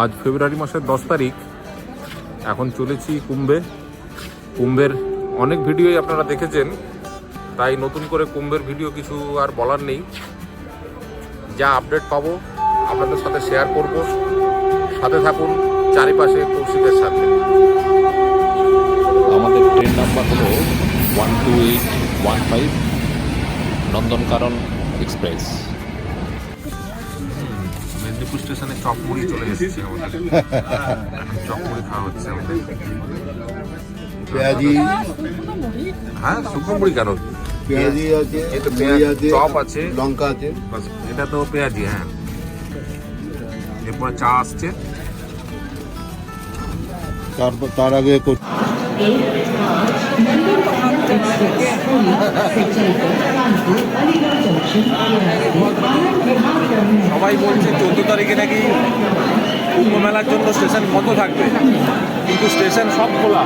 আজ ফেব্রুয়ারি মাসের দশ তারিখ। এখন চলেছি কুম্ভে। কুম্ভের অনেক ভিডিওই আপনারা দেখেছেন, তাই নতুন করে কুম্ভের ভিডিও কিছু আর বলার নেই। যা আপডেট পাবো, আপনাদের সাথে শেয়ার করব। সাথে থাকুন চারিপাশে কৌশিকের সাথে। আমাদের ট্রেন নাম্বার হলো one two eight one five, Nandankanan express. Medinipur স্টেশনে চকমুড়ি চলে এসেছে আমাদের। চকমুড়ি খাওয়া হচ্ছে আমাদের। পেঁয়াজি। হ্যাঁ শুকনো মুড়ি কেন? পেঁয়াজি আছে এই তো দই পেঁয়াজ, আছে চপ আছে। লঙ্কা আছে। বাস, এটা তো পেঁয়াজি হ্যাঁ। এরপরে চা আসছে। তারপর তার আগে কো- সবাই বলছে চোদ্দ তারিখে নাকি কুম্ভ মেলার জন্য স্টেশন বন্ধ থাকবে? কিন্তু স্টেশন সব খোলা।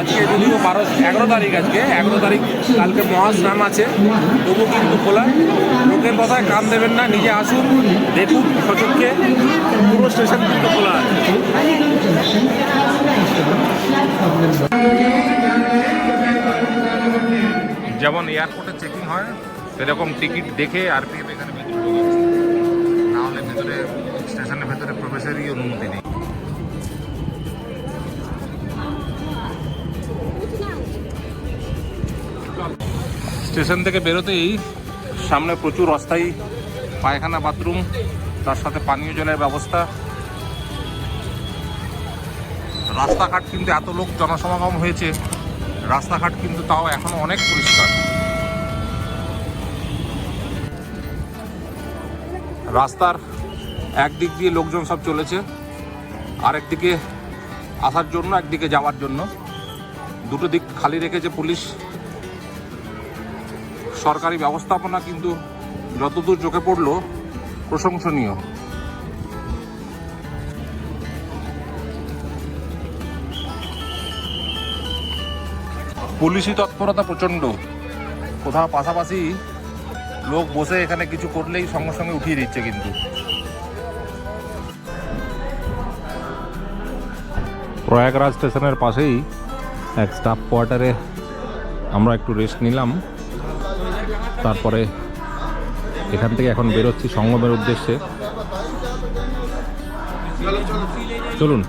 আজকে যদিও বারো, এগারো তারিখ আজকে, এগারো তারিখ কালকে মহাস্নান আছে, তবু কিন্তু খোলা। লোকের কথায় কান দেবেন না, নিজে আসুন, দেখুন সচক্ষে পুরো স্টেশন কিন্তু খোলা আছে। যেমন এয়ারপোর্টে চেকিং হয়, সেরকম টিকিট দেখে আর আরপিএফ এখানে প্রবেশেরই অনুমতি নেই। স্টেশন থেকে বেরোতেই সামনে প্রচুর অস্থায়ী পায়খানা, বাথরুম, তার সাথে পানীয় জলের ব্যবস্থা। রাস্তাঘাট কিন্তু এত লোক জনসমাগম হয়েছে, রাস্তাঘাট কিন্তু তাও এখনও অনেক পরিষ্কার। রাস্তার একদিক দিয়ে লোকজন সব চলেছে আরেকদিকে আসার জন্য, একদিকে যাওয়ার জন্য। দুটো দিক খালি রেখেছে পুলিশ। সরকারি ব্যবস্থাপনা কিন্তু যতদূর চোখে পড়ল, প্রশংসনীয়। পুলিশি তৎপরতা প্রচণ্ড। কোথাও পাশাপাশি লোক বসে এখানে কিছু করলেই সঙ্গে সঙ্গে উঠিয়ে দিচ্ছে কিন্তু। প্রয়াগরাজ স্টেশনের পাশেই এক স্টাফ কোয়ার্টারে আমরা একটু রেস্ট নিলাম। তারপরে এখান থেকে এখন বেরোচ্ছি সঙ্গমের উদ্দেশ্যে। চলুন।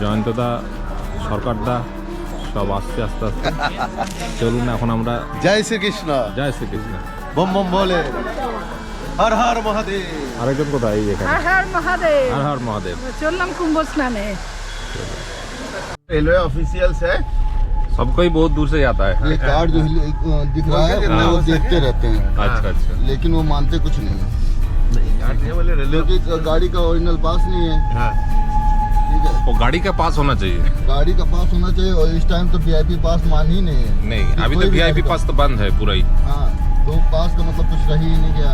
জয়ন্তদা সরকারদা সব আস্তে আস্তে আস্তে। চলুন এখন আমরা জয় শ্রীকৃষ্ণ। জয় শ্রীকৃষ্ণ। বোম বম বলে। হর হর মহাদেব আরেকজন কোথায় এই এখানে হর হর মহাদেব হর হর মহাদেব চললাম কুম্ভ স্নানে रेलवे ऑफिशियल्स है सबकोई बहुत दूर से जाता है ये कार्ड जो हिल- दिख रहा है वो वो देखते रहते हैं अच्छा अच्छा लेकिन वो मानते कुछ नहीं है बोले रेलवे क्योंकि गाड़ी का ओरिजिनल पास नहीं है हाँ ठीक है वो गाड़ी का पास होना चाहिए गाड़ी का पास होना चाहिए और इस टाइम तो वीआईपी पास मान ही नहीं है नहीं अभी कोई तो भी वीआईपी गाड़ी पास तो बंद है पूरा ही का- हाँ तो पास का मतलब कुछ रह ही नहीं गया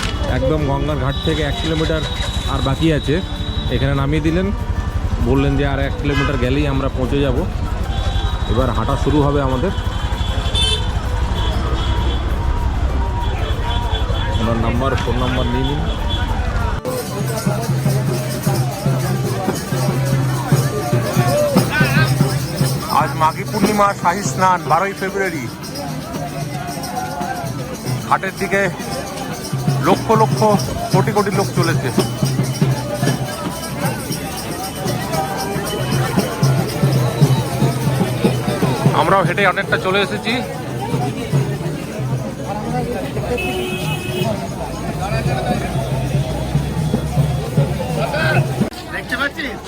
একদম গঙ্গার ঘাট থেকে এক কিলোমিটার আর বাকি আছে। এখানে নামিয়ে দিলেন। বললেন যে আর এক কিলোমিটার গেলেই আমরা পৌঁছে যাব। এবার হাঁটা শুরু হবে আমাদের। ওনার নাম্বার, ফোন নাম্বার নিয়ে নিন। আজ মাঘী পূর্ণিমা শাহী স্নান, বারোই ফেব্রুয়ারি। ঘাটের দিকে লক্ষ লক্ষ, কোটি কোটি লোক চলেছে। আমরাও হেঁটে অনেকটা চলে এসেছি। দেখতে পাচ্ছিস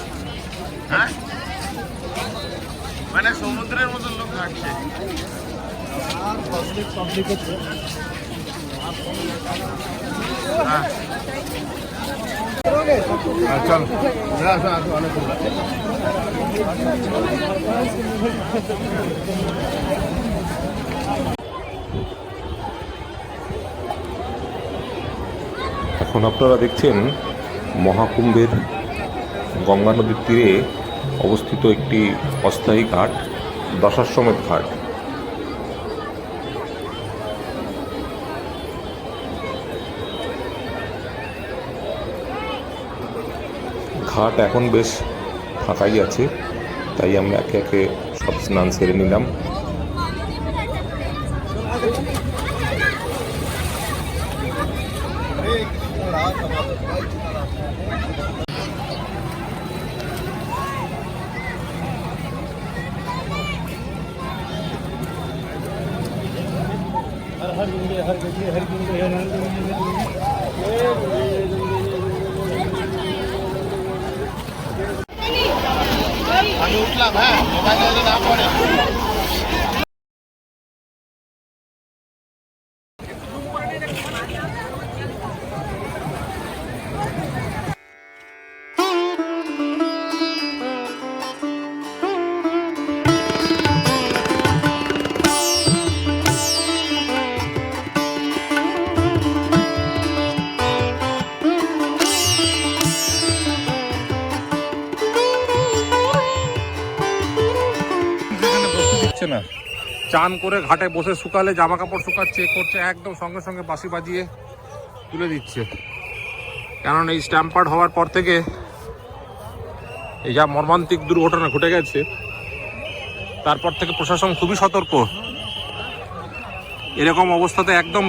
হ্যাঁ? মানে সমুদ্রের মতো লোক চল এখন আপনারা দেখছেন মহাকুম্ভের গঙ্গা নদীর তীরে অবস্থিত একটি অস্থায়ী ঘাট দশাশ্বমেধ ঘাট। ঘাট এখন বেশ ফাঁকাই আছে তাই আমরা একে একে সব স্নান সেরে নিলাম। দিচ্ছে চান করে ঘাটে বসে শুকালে জামা কাপড় শুকাচ্ছে করছে, একদম সঙ্গে সঙ্গে বাসি বাজিয়ে তুলে দিচ্ছে। কারণ এই স্ট্যাম্পার্ড হওয়ার পর থেকে এই যা মর্মান্তিক দুর্ঘটনা ঘটে গেছে, তারপর থেকে প্রশাসন খুবই সতর্ক। এরকম অবস্থাতে একদম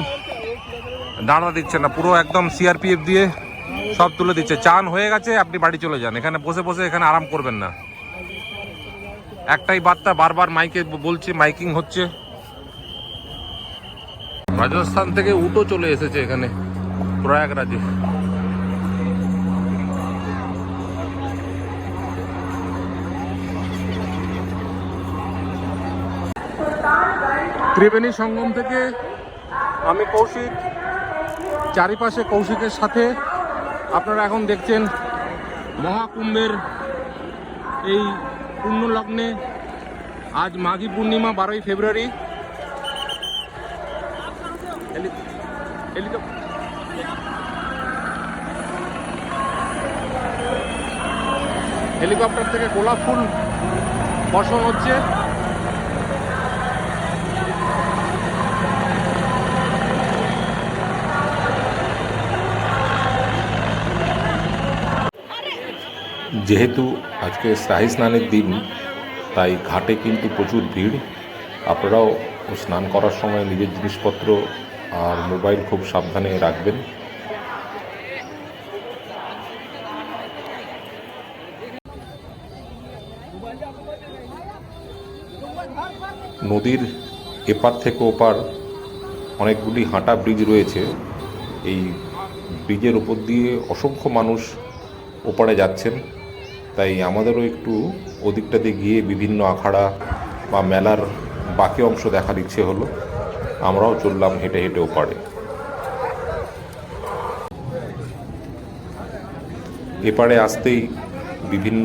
দাঁড়া দিচ্ছে না, পুরো একদম সিআরপিএফ দিয়ে সব তুলে দিচ্ছে। চান হয়ে গেছে, আপনি বাড়ি চলে যান। এখানে বসে বসে এখানে আরাম করবেন না। একটাই বার্তা বারবার মাইকে বলছে, মাইকিং হচ্ছে। রাজস্থান থেকে উটো চলে এসেছে এখানে, প্রয়াগরাজে। ত্রিবেণী সঙ্গম থেকে আমি কৌশিক, চারিপাশে কৌশিকের সাথে আপনারা এখন দেখছেন মহাকুম্ভের এই পূর্ণ লগ্নে আজ মাঘী পূর্ণিমা বারোই ফেব্রুয়ারি। হেলি- হেলিকপ্টার থেকে গোলাপ ফুল বর্ষণ হচ্ছে। যেহেতু আজকে শাহী স্নানের দিন, তাই ঘাটে কিন্তু প্রচুর ভিড়। আপনারাও স্নান করার সময় নিজের জিনিসপত্র আর মোবাইল খুব সাবধানে রাখবেন। নদীর এপার থেকে ওপার অনেকগুলি হাঁটা ব্রিজ রয়েছে। এই ব্রিজের ওপর দিয়ে অসংখ্য মানুষ ওপারে যাচ্ছেন। তাই আমাদেরও একটু ওদিকটাতে গিয়ে বিভিন্ন আখাড়া বা মেলার বাকি অংশ দেখার ইচ্ছে হলো। আমরাও চললাম হেঁটে হেঁটে ওপারে। এপারে আসতেই বিভিন্ন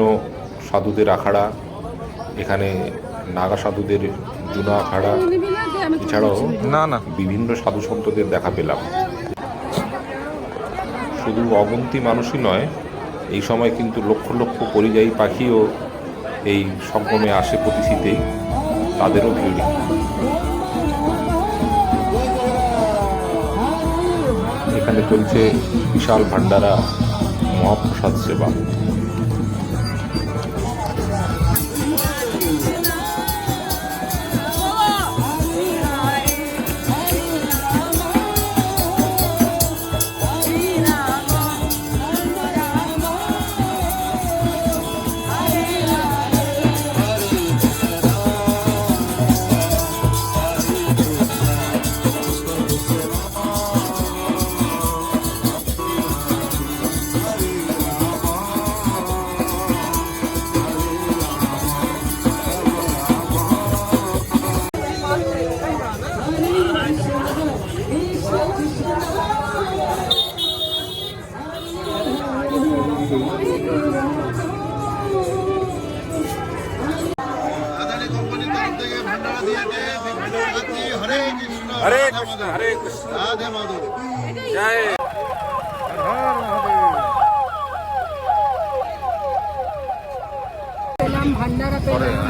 সাধুদের আখাড়া এখানে নাগা সাধুদের জুনা আখাড়া এছাড়াও না না। বিভিন্ন সাধু সন্তদের দেখা পেলাম। শুধু অগন্তি মানুষই নয় এই সময় কিন্তু লক্ষ লক্ষ পরিযায়ী পাখিও এই সঙ্গমে আসে প্রতি শীতেই তাদেরও ভিড়। এখানে চলছে বিশাল ভান্ডারা মহাপ্রসাদ সেবা।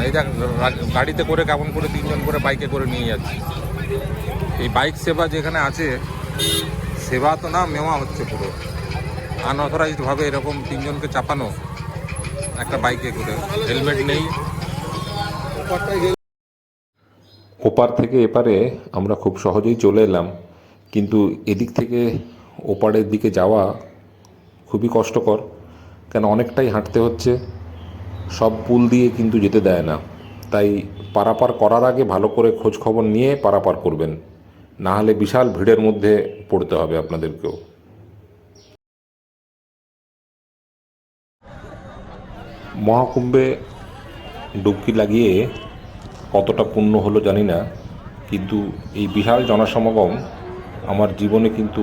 এই দেখ গাড়িতে করে কেমন করে তিনজন করে বাইকে করে নিয়ে যাচ্ছি। এই বাইক সেবা যেখানে আছে, সেবা তো না মেওয়া হচ্ছে পুরো। আনঅথরাইজড ভাবে এরকম তিনজনকে চাপানো, একটা বাইকে করে। হেলমেট নেই। ওপার থেকে এপারে আমরা খুব সহজেই চলে এলাম, কিন্তু এদিক থেকে ওপারের দিকে যাওয়া খুবই কষ্টকর, কেন অনেকটাই হাঁটতে হচ্ছে। সব পুল দিয়ে কিন্তু যেতে দেয় না। তাই পারাপার করার আগে ভালো করে খোঁজ খবর নিয়ে পারাপার করবেন। না হলে বিশাল ভিড়ের মধ্যে পড়তে হবে আপনাদেরকেও। মহাকুম্ভে ডুবকি লাগিয়ে কতটা পুণ্য হলো জানি না, কিন্তু এই বিশাল জনসমাগম আমার জীবনে কিন্তু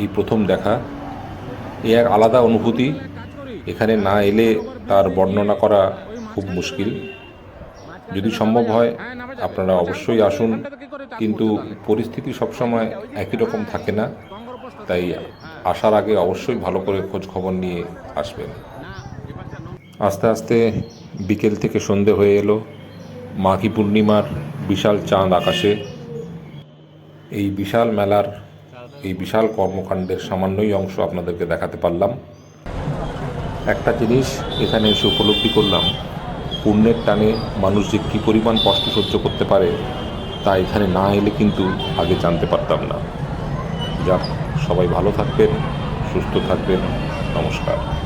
এই প্রথম দেখা। এ এক আলাদা অনুভূতি এখানে না এলে তার বর্ণনা করা খুব মুশকিল। যদি সম্ভব হয়, আপনারা অবশ্যই আসুন, কিন্তু পরিস্থিতি সবসময় একই রকম থাকে না, তাই আসার আগে অবশ্যই ভালো করে খোঁজ খবর নিয়ে আসবেন। আস্তে আস্তে বিকেল থেকে সন্ধে হয়ে এলো, মাঘী পূর্ণিমার বিশাল চাঁদ আকাশে। এই বিশাল মেলার, এই বিশাল কর্মকাণ্ডের সামান্যই অংশ আপনাদেরকে দেখাতে পারলাম। একটা জিনিস এখানে এসে উপলব্ধি করলাম, পুণ্যের টানে মানুষ যে কী পরিমাণ কষ্ট সহ্য করতে পারে তা এখানে না এলে কিন্তু আগে জানতে পারতাম না। যাক, সবাই ভালো থাকবেন, সুস্থ থাকবেন, নমস্কার।